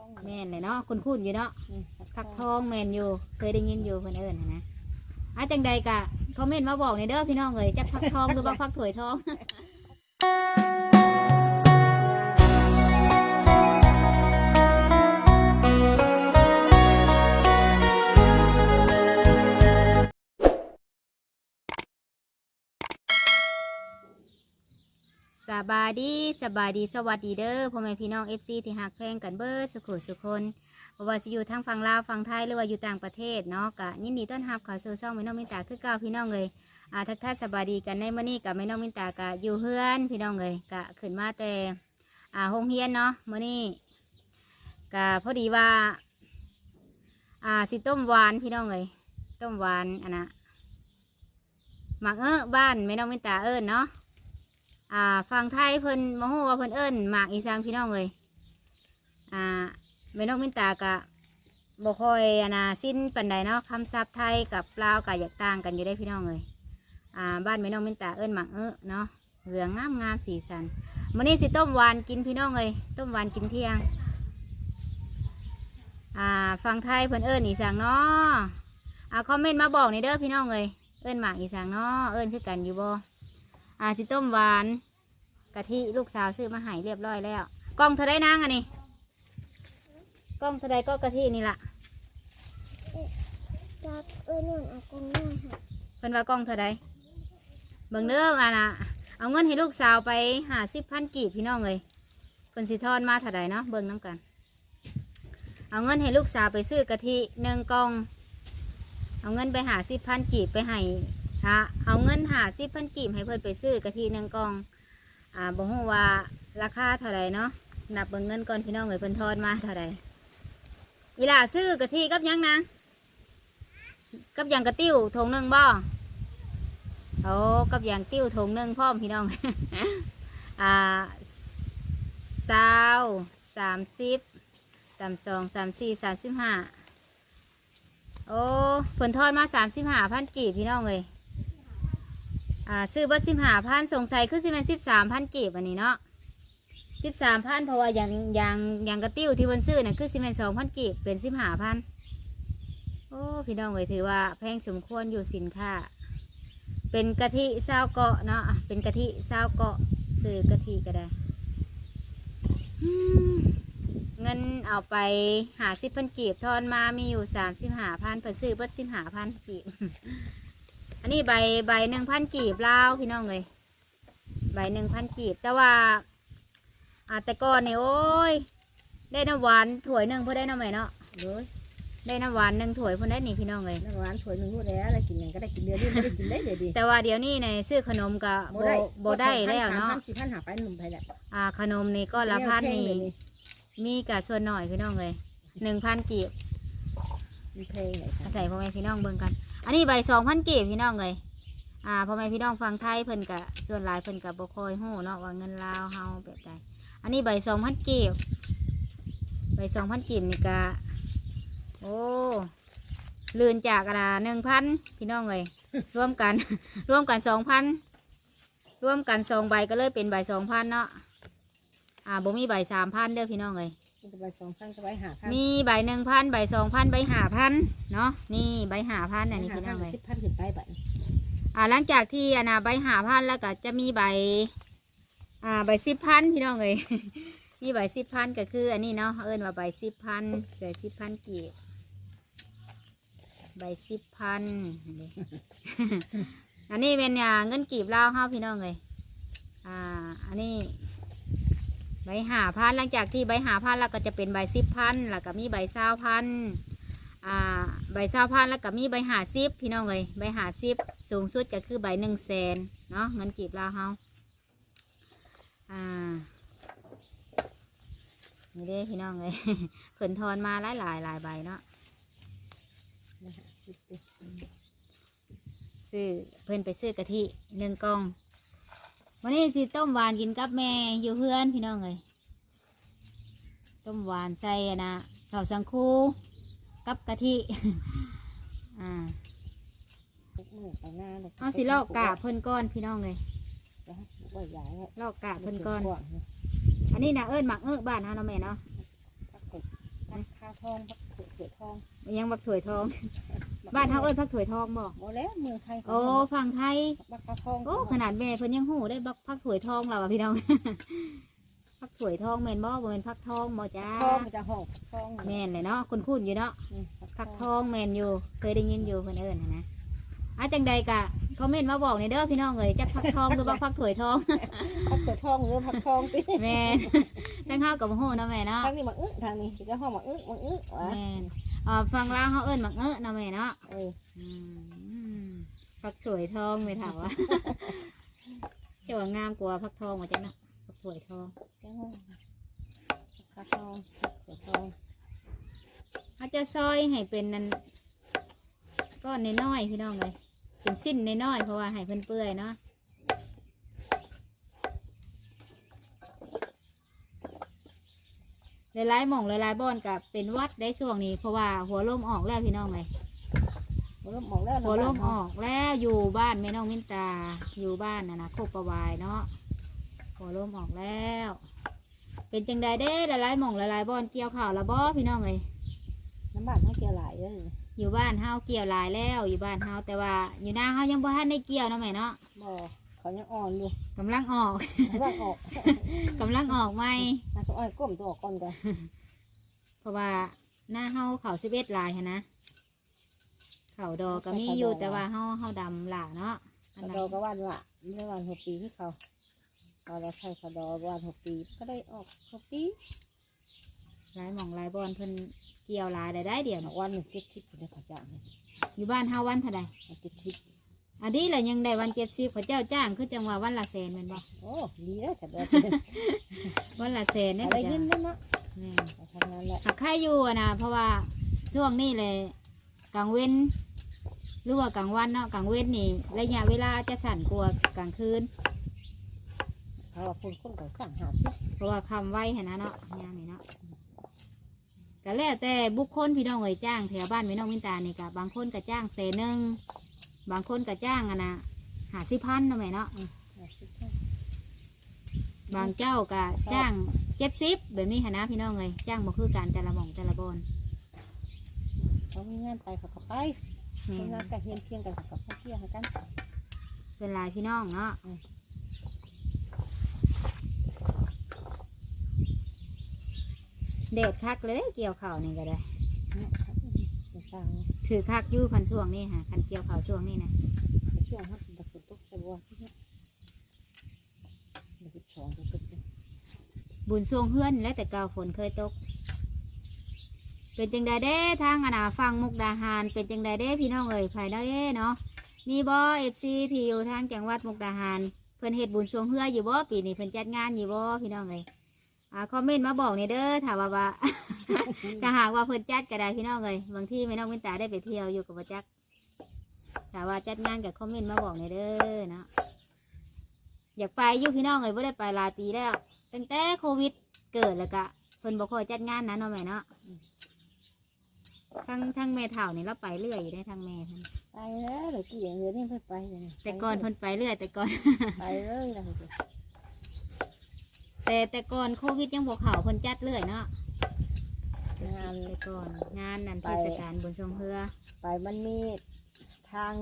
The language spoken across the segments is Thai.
องแม่นเลยเนาะคุณคุณอยู่เนาะอืมฟักทองแม่นอยู่ เคยได้ยินอยู่เพิ่นเอิ้นหั้นนะอาจังใดกะคอมเมนต์มาบอกในอยเด้อพี่น้องเอ้ยจักฟักทองหรือว่าฟักถั่วยทอง สบายดีสบายดีสวัสดีเด้อพ่อแม่พี่น้อง FC ที่หักแพงกันเบิดสุขสุคนบว่าสิอยู่ทางฝั่งลาวฝั่งไทยหรือว่าอยู่ต่างประเทศเนาะกะยินดีต้อนรับข่าวสู่ช่องแม่น้องมินตาคือเก่าพี่น้องเลยอ่าทักทายสบายดีกันในมื้อนี้กับแม่น้องมินตากะอยู่เฮือนพี่น้องเลยกะขึ้นมาแต่อ่าโรงเรียนเนาะมื้อนี้กะพอดีว่าอ่าสิต้มหวานพี่น้องเลยต้มหวานอันน่ะหมักเออบ้านแม่น้องมินตาเอิ้นเนาะ อ่าฟังไทยเพิ่นโมโหว่าเพิ่นเอิ้นหมากอีสานพี่น้องเลยอ่าแม่นกมินตากะบ่ค่อยอานาสิ้นปันใดเนาะคำศัพท์ไทยกับลาวกะอยากต่างกันอยู่ได้พี่น้องเลยอ่าบ้านแม่นกมินตาเอิ้นหมากเออเนาะเหลืองงามงามสีสันมื้อนี้สิต้มหวานกินพี่น้องเลยต้มหวานกินเที่ยงอ่าฟังไทยเพิ่นเอิ้นอีสานเนาะอ่าคอมเมนต์มาบอกในเด้อพี่น้องเลยเอิ้นหมากอีสานเนาะเอิ้นคือกันอยู่บ่ อาสิต้มหวานกะทิลูกสาวซื้อมาให้เรียบร้อยแล้ว กล้องเธอได้นางอันนี้กล้องเธอได้ก็กะทินี่ละจับเออนุ่นเอากงนุ่นค่ะเพิ่นว่ากล้องเธอได้เบิ่งเด้ออะนะเอาเงินให้ลูกสาวไปหาสิบพันกีบพี่น้องเลยเพิ่นสิทอนมาเท่าใดเนาะเบิ่งน้ำกัน เอาเงินให้ลูกสาวไปซื้อกะทิหนึ่งกล่อง เอาเงินไปหาสิบพันกีบไปให้ ฮะเอาเงินหาสิบพันกีบให้เพิ่นไปซื้อกะทิหนึ่งกล่อง อ่าบอกว่าราคาเท่าไรเนาะ นับเบิ่งเงินก่อนพี่น้องเอ้ยเพิ่นทอนมาเท่าไรอีหล่าซื้อกะทิกับหยังนะกับหยังกระติ้วถงหนึ่งบ่โอ้กับหยังติ้วถงหนึ่งพร้อมพี่น้อง อ่าสาวสามสิบสามสองสามสี่สามสิบห้าโอ้เพิ่นทอนมาสามสิบห้าพันกีบพี่น้องเลย อ่าซื้อบัตรสิบห้าพันสงสัยคือสิเป็นสิบสามพันกีบอันนี้เนาะสิบสามพันเพราะว่าอย่างอย่างอย่างกระติ้วที่วันซื้อน่ะคือสิเป็นสองพันกีบเป็นสิบห้าพันโอ้พี่น้องเอ้ยถือว่าแพงสมควรอยู่สินค้า เป็นกะทิซาวเกาะเนาะเป็นกะทิซาวเกาะซื้อกะทิก็ได้เงินเอาไปหาสิบพันกีบทอนมามีอยู่สามสิบห้าพันเพิ่นซื้อเบัตรสิบห้าพันกีบ อันนี้ใบใบหนึ่งพันกีบลาวพี่น้องเลยใบหนึ่งพันกีบ แต่ว่าอาแต่ก่อนเนี่ยโอ้ย ได้น้ำหวานถ้วยหนึ่งเพื่อได้น้ำไหมเนาะเลยได้น้ำหวานหนึ่งถ้วยเพื่อได้นี่พี่น้องเลยน้ำหวานถ้วยหนึ่งพูดแล้วอะไรกินอย่างก็ได้กินเดือนนี้ไม่ได้กินได้เดี๋ยวดีแต่ว่าเดี๋ยวนี้ในซื้อขนมกับโบโบได้แล้วเนาะสามพันสี่พันหาไปหนุ่มไปแหละอ่าขนมนี่ก็ละพันนี่แพงเลยมีกับส่วนหน่อยพี่น้องเลยหนึ่งพันกีบมีเพลงไหนครับใส่พ่อแม่พี่น้องเบิ่งกัน อันนี้ใบสองพันกีบพี่น้องเลยอ่าพ่อแม่พี่น้องฟังไทยเพิ่นกะส่วนหลายเพิ่นกะบ่คอยฮู้เนาะว่าเงินลาวเฮาแบบใดอันนี้ใบสองพันกีบใบสองพันกีบนี่กะโอ้ลื่นจากอะหนึ่งพันพี่น้องเลยร่วมกัน ร่วมกันสองพันร่วมกันสองใบก็เลยเป็นใบสองพันเนาะอ่าบ่มีใบสามพันเด้อพี่น้องเลย จะไปสองพันก็ไปหาพันมีใบหนึ่งพันใบสองพันใบห้าพันเนาะนี่ใบห้าพันอันนี้หาพี่น้พัอนงเลยสิบพันขึ้นไปบัดอ่าหลังจากที่อันนาใบห้าพันแล้วก็จะมีใบ อ่าใบสิบพันพี่น้องเลยมีใบสิบพันก็คือ อันนี้เนาะเอิ้นว่าใบสิบพันใส่สิบพันกีบใบสิบพันอันนี้เป็นอ่าเงินกีบลาวเฮาพี่น้องเลยอ่า อันนี้ ใบหาพันหลังจากที่ใบหาพันแล้วก็จะเป็นใบสิบพันแล้วก็มีใบเศร้าพันอ่าใบเศร้าพันแล้วก็มีใบหาซิบพี่น้องเลยใบหาซิบสูงสุดก็คือใบหนึ่งแสนเนาะเงินกีบลาวเฮาอ่านี่เด้พี่น้องเลยเพิ่นทอนมาหลายหลายหลายใบเนาะนะฮะสิบปีซื้อเพิ่นไปซื้อกะทิหนึ่งกล่อง วันนี้สิต้มหวานกินกับแม่อยู่เพื่อนพี่น้องเลยต้มหวานใส่อะนะข้าวสังคูกับกะทิ อ่าทุกมื้อไปหน้าเลยเอาสิลอกกาบเพิ่นก้อนพี่น้องเลยว่าใหญ่เนี่ยลอกกาบเพิ่นก้อน อันนี้นะเอิ้นหมักเอิ้บ้านเฮาเนาะแม่เนาะทองพักเกิดทอง ยังบักถั่วยทอง บ้านเฮาเอิ้นพักถั่วยทองบ่โอ้แล้วเมืองไทยโอ้ฝั่งไทยบักกะทองโอ้ขนาดแม่เพิ่นยังหูได้บักพักถั่วยทองแล้วอะพี่น้องพักถั่วยทองแม่นบ่บ่แม่นพักทองบ่จ้าทองมันจะห้องทองแม่นเลยเนาะคุ้นๆอยู่เนาะอืมพักทองแม่นอยู่ เคยได้ยินอยู่เพิ่นเอิ้นหั้นนะอะจังใดกะคอมเมนต์มาบอกในอยเด้อพี่น้องเอ้ยจักพักทองหรือว่าพักถั่วยทองพักเกิดทองหรือพักทองติแม่นทั้งเฮากับบ่ฮู้เนาะแม่เนาะทางนี้มักอึ้งทางนี้จะห้องมักอึ้งมักอึ้งวะแม่น อ่าฟังลาวเฮาเอิ้นมักเอ้อเนาะแม่เนาะเอออืมพักถั่วยทองไม่ถามว่า เจ้าว่างามกว่าพักทองว่าจังเนาะพักถั่วยทองเจ้าพักทองเกิดทองอาจจะซอยให้เป็นนั่นก้อนน้อยๆพี่น้องเลยเป็นสิ้นน้อยๆเพราะว่าให้เพิ่นเปื่อยเนาะ หลายๆหม่องหลายๆบ่อนกับเป็นหวัดได้ช่วงนี้เพราะว่าหัวลมออกแล้วพี่น้องเลยหัวลมออกแล้วหัวลมออกแล้วอยู่บ้านแม่น้องมินตาอยู่บ้านนะนะโคกประวายเนาะหัวลมออกแล้ว เป็นจังใดเด้หลายๆหม่องหลายๆบ่อนเกี่ยวข่าวละบ่พี่น้องเลยน้ำบ้านเขาเกี่ยวหลายเลยอยู่บ้านเฮาเกี่ยวหลายแล้วอยู่บ้านเฮาแต่ว่าอยู่หน้าเฮายังบ่ทันได้เกี่ยวเนาะแม่เนาะบ่ เขายังอ่อนอยู่กำลังออกร่างออกกำลังออกใหม่มาสอ้อยก้มตัวออกก่อนกันเพราะว่าหน้าเฮาเขาสิบเอ็ดลายหั้นนะเขาดอกก็มีอยู่แต่ว่าเฮาเฮาดำหล่าเนาะอันนั้นเราก็วันละไม่วันหกปีที่เขาเราเราใช้เขาดอวันหกปีก็ได้ออกหกปีหลายหม่องหลายบอนเพิ่นเกี่ยวหลายได้ได้เดียววันหนึ่งเจ็ดสิบคนได้เขาจ้างเลยอยู่บ้านเฮาวันเท่าใด เจ็ดสิบ อันนี้แหละยังได้วันเจ็ดสิบเขาเจ้าจ้างคือจังว่าวันละแสนแม่นบ่โอ้ดีแล้วจัดเลยวันละแสนเนี่ยอะไรเขายิจ้านงนั่นนะแม่นทำงานแหละหักค่าอยู่อะนะเพราะว่าช่วงนี้เลยกลางเว้นหรือว่ากลางวันเนาะกลางเว้นนี่ระยะเวลาจะสั่นกว่ากลางคืนเขาว่าคนคนก็สั่งหาสิเพราะว่าคำไว้เห็นนะเนาะยามนี่เนาะก็แล้วแต่บุคคลพี่น้องเอ่ยจ้างแถวบ้านพี่น้องมินตานี่กับบางคนก็จ้างเสนหนึ่ง บางคนก็จ้างอะนะหาสิพันเนาะแม่เนาะบางเจ้าก็จ้างเจ็ดสิบแบบนี้หั้นนะพี่น้องเอ่ยจ้างบ่คือการแต่ละหม่องแต่ละบอนเขามีงานไปเขาก็ไปแม่ทำงานนกันเฮียนเคียงกันเขาก็เคียงกันเป็นหลายพี่น้องเนาะอืมเดดคักเลยเกี่ยวข่าวนี่ก็ได้ต่าง ถือคักอยู่คันช่วงนี้ค่ะคันเกี่ยวขาวช่วงนี้นะช่วงฮัทตะกุตกสะบัวที่นี่ตะกุสองตะกุตบุญช่วงเฮือนและแต่เก่าฝนเคยตก เป็นจังใดเด้ทางอนาฟังมุกดาหาร เป็นจังใดเด้พี่น้องเอ่ยภายในเนาะมีบ่เอฟซีที่อยู่ทางจังหวัดมุกดาหารเพิ่นเฮ็ดบุญช่วงเฮืออยู่บ่ปีนี้เพิ่นจัดงานอยู่บ่พี่น้องเอ่ยอ่าคอมเมนต์มาบอกนี่เด้อถาว่าว่า ถ้าหากว่าเพิ่นจัดก็ได้พี่น้องเอ้ยบางที่แม่น้องวินตาได้ไปเที่ยวอยู่กับบ่จักถ้าว่าจัดงานกับคอมเมนต์มาบอกในอยเด้อเนาะอยากไปอยู่พี่น้องเอ้ยบ่ได้ไปหลายปีแล้วตั้งแต่โควิดเกิดแล้วก็เพิ่นบ่ค่อยจัดงานนะเนาะแม่เนาะทั้งทั้งแม่เฒ่านี่เราไปเรื่อยอยู่ได้ทั้งแม่ทั้งไปแล้วเดี๋ยวกี่อย่างเดียวนี่เพิ่นไปเลยแต่ก่อนเพิ่นไปเรื่อยแต่ก่อน ไปเลยนะแต่แต่ก่อนโควิดยังบ่เข้าเพิ่นจัดเรื่อยเนาะ งานแต่ก่อน งานนั้นไปเทศกาลบุญทรงเฮือไปมันมีทาง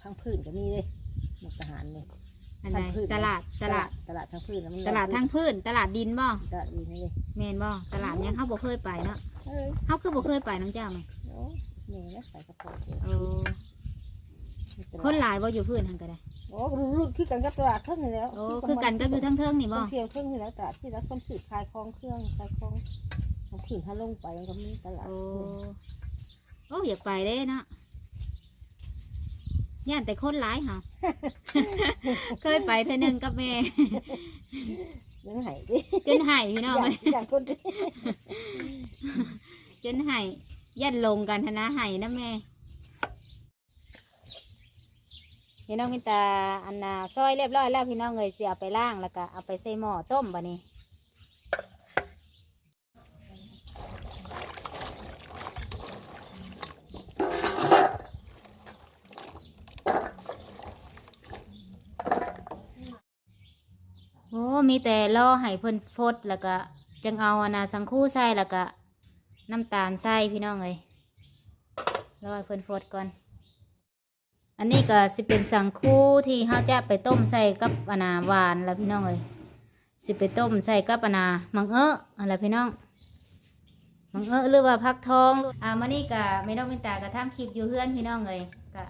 ทางพื้นก็มีเลยมุกทหารเนี่ยอันใดทางพื้นตลาดตลาดตลาดทางพื้นน่ะมันตลาดทางพื้น ตลาดดินบ่ตลาดดีนี่เลยแม่นบ่ตลาดยังเขาบ่เคยไปเนาะเอ้ยเขาคือบ่เคยไปน้ำเจ้าไหมโอ้นี่นะใส่กระเป๋าโอ้คนหลายบ่อยู่พื้นทางก็ได้โอ้รุ่นรุ่นคือกันกับตลาดเครื่องนี่แล้วโอ้คือกันก็อยู่ทั้งเทิงนี่บ่เที่ยวเครื่องนี่แล้วตลาดที่แล้วคนสื่อขายของเครื่องขายของ ทางพื้นถ้าลงไปมันก็มีตลาดโอ้โอ้อยากไปเด้เนาะย่านแต่คนหลายค่ะเคยไปเทื่อหนึงกับแม่ ยังไห้ดิจนหายพี่น้องอเลยากยอยากคนดิจนหายยันลงกันทนะหายนะแม่พี่น้องมินตาอันนาซอยเรียบร้อยแล้วพี่น้องเลยเสียเอาไปล่างแล้วก็เอาไปใส่หม้อต้มบะนี้ มีแต่ล่อให้เพิ่นฟดแล้วก็จังเอาอนาสังคู่ใส่แล้วก็น้ำตาลใส่พี่น้องเลยรอให้เพิ่นฟดก่อน อันนี้ก็สิเป็นสังคูที่เขาจะไปต้มใส่กับอนนาหวานแล้วพี่น้องเลยสิไปต้มใส่กับอนนามังเอะอะไรพี่น้องมังเอะหรือว่าพักทองอ่ามานี่กะไม่ต้องเป็นตากะทำคลิปอยู่เพื่อนพี่น้องเลยกะ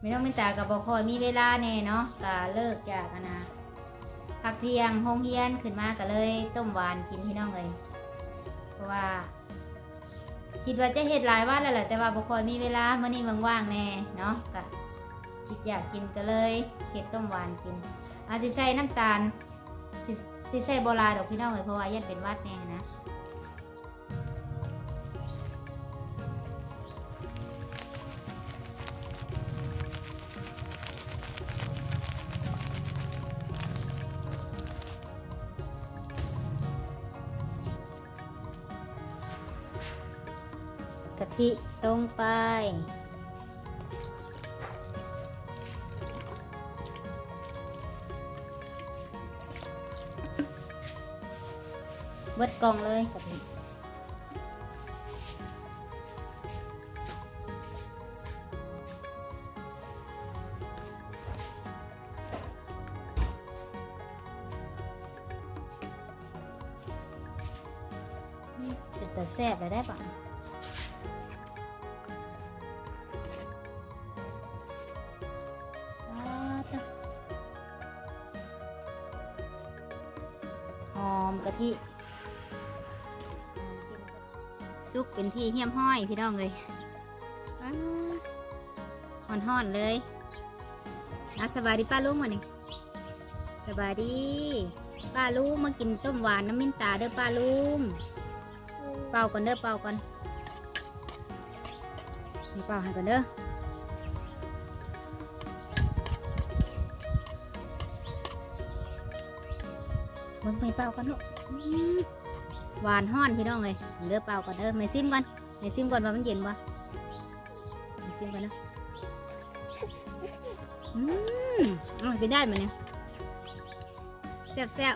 ไม่ต้องเป็นตากะบอกคอยมีเวลาแน่เนาะกะเลิกจากอนนา พักเที่ยงห้องเฮียนขึ้นมาก็เลย ต้มหวานกินพี่น้องเลยเพราะว่า คิดว่าจะเห็ดหลายวันแล้วแหละแต่ว่าบุคคลมีเวลามื่อนี้ว่างๆแน่เนาะก็คิดอยากกินก็เลยเห็ดต้มหวานกินอาจสิใส่น้ำตาลสิใส่โบราณดอกพี่น้องเลยเพราะว่ายันเป็นวัดแน่นะ ไป เบิดกล่องเลย กะทิซุกเป็นที่เหี้ยมห้อยพี่น้องเลยห่อนห่อนๆเลยอะสบายดีป้าลุงมาหนี่งสบายดี ป้าลุงมากินต้มหวานน้ำมิ้นตาเด้อป้าลุงเป่าก่อนเด้อเป่าก่อนนี่เป่าให้ก่อนเด้อเบิ่งไปเป่ากันลูกอืม หวานห้อนพี่น้องเลยเด้อเปล่าก่อนเด้อไม่ซิมก่อนไม่ซิมก่อนว่ามันเย็นบ่ไม่ซิมก่อนเด้ออืมอร่อยไปได้มาเนี่ยแซ่บแซ่บ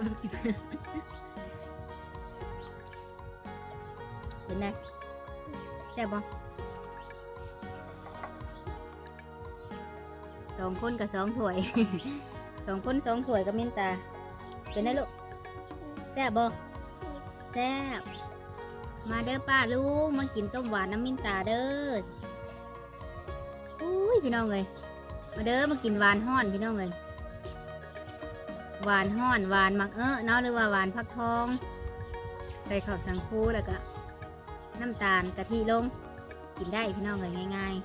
เป็นไงแซ่บบ่สองคนกับสองถ้วยสองคนสองถ้วยกับมินตาเป็นไงลูก ซ่บบ่แซ่บมาเด้อป้าลุงมากินต้มหวานน้ำมินตาเด้ออุ้ยพี่น้องเลยมาเด้อมากินหวานห้อนพี่น้องเลยหวานห้อนหวานมักเออเนาะหรือว่าหวานพักทองใส่ข้าวสังคูแล้วก็น้ำตาลกะทิลง กินได้พี่น้องเลยง่ายๆ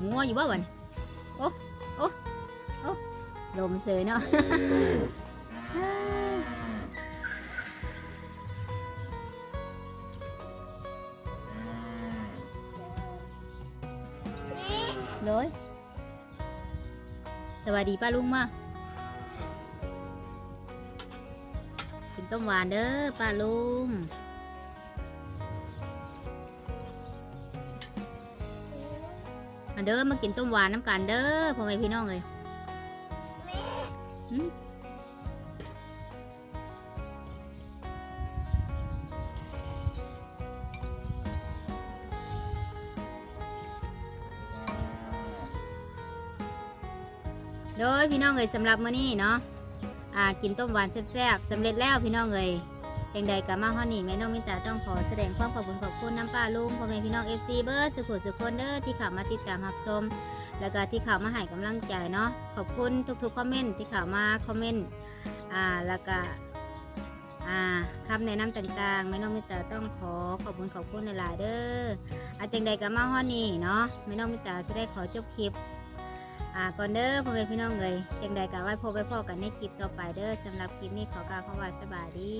มงัวอยู่บ่วะนี่โอ้โอ้โอ้ดมเสยเนาะเลยสวัสดีป้าลุงมากินต้มหวานเด้อป้าลุง มาเด้อมากินต้มหวานน้ำกันเด้อพ่อแม่พี่น้องเลยหึโดยพี่น้องเลยสำหรับมื้อนี้เนาะอ่ากินต้มหวานแซ่บๆสำเร็จแล้วพี่น้องเลย จังใดกับมาฮอนี่แม่น้องมินตาต้องขอแสดงความขอบคุณขอบคุณน้ำป้าลุงพ่อแม่พี่น้อง FC เบอร์สุขุสุคนเด้อที่เข้ามาติดตามรับชมแล้วก็ที่เข้ามาให้กำลังใจเนาะขอบคุณทุกๆคอมเมนต์ที่เข้ามาคอมเมนต์อ่าแล้วก็คำแนะนำต่างๆแม่น้องมิตาต้องขอขอบคุณขอบคุณในหลายเด้ออาจังใดกับมาฮอนี่เนาะแม่น้องมิตาจะได้ขอจบคลิปอ่าก่อนเด้อพ่อแม่พี่น้องเลยจังใดกับไว้พบไว้พอกันในคลิปต่อไปเด้อสำหรับคลิปนี้ขอกล่าวคำว่าสบายดี